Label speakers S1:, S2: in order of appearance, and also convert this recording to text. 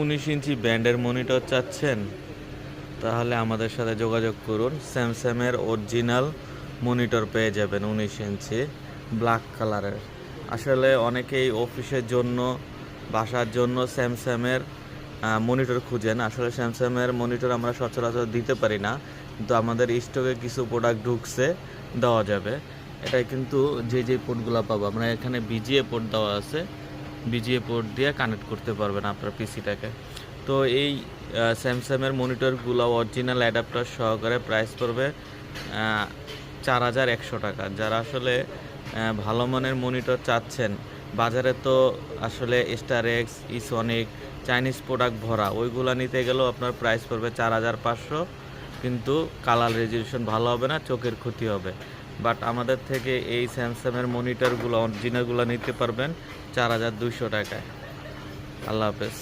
S1: উনিশ ইঞ্চি ব্যান্ডের মনিটর চাচ্ছেন। তাহলে আমাদের সাথে যোগাযোগ করুন। স্যামসাংয়ের অরিজিনাল মনিটর পেয়ে যাবেন উনিশ ইঞ্চি ব্ল্যাক কালারের। আসলে অনেকেই অফিসের জন্য, বাসার জন্য স্যামসাংয়ের মনিটর খুঁজেন। আসলে স্যামসাংয়ের মনিটর আমরা সচরাচর দিতে পারি না, কিন্তু আমাদের স্টকে কিছু প্রোডাক্ট ঢুকছে, দেওয়া যাবে। এটাই কিন্তু যে যে পোর্টগুলো পাবো। আমরা এখানে বিজিএ পোর্ট দেওয়া আছে। বিজিএ পোর্ট দিয়ে কানেক্ট করতে পারবেন আপনার পিসিটাকে তো এই স্যামসাংয়ের মনিটরগুলো অরিজিনাল অ্যাডাপ্টার সহকারে প্রাইস পড়বে চার হাজার একশো টাকা। যারা আসলে ভালো মানের মনিটর চাচ্ছেন, বাজারে তো আসলে স্টার এক্স ইসনিক চাইনিজ প্রোডাক্ট ভরা, ওইগুলো নিতে গেলেও আপনার প্রাইস পড়বে চার হাজার পাঁচশো। কিন্তু কালার রেজলিউশন ভালো হবে না, চোখের ক্ষতি হবে। বাট আমাদের থেকে এই স্যামসাংয়ের মনিটরগুলো অরিজিনালগুলো নিতে পারবেন চার হাজার দুশো টাকায়। আল্লাহ হাফেজ।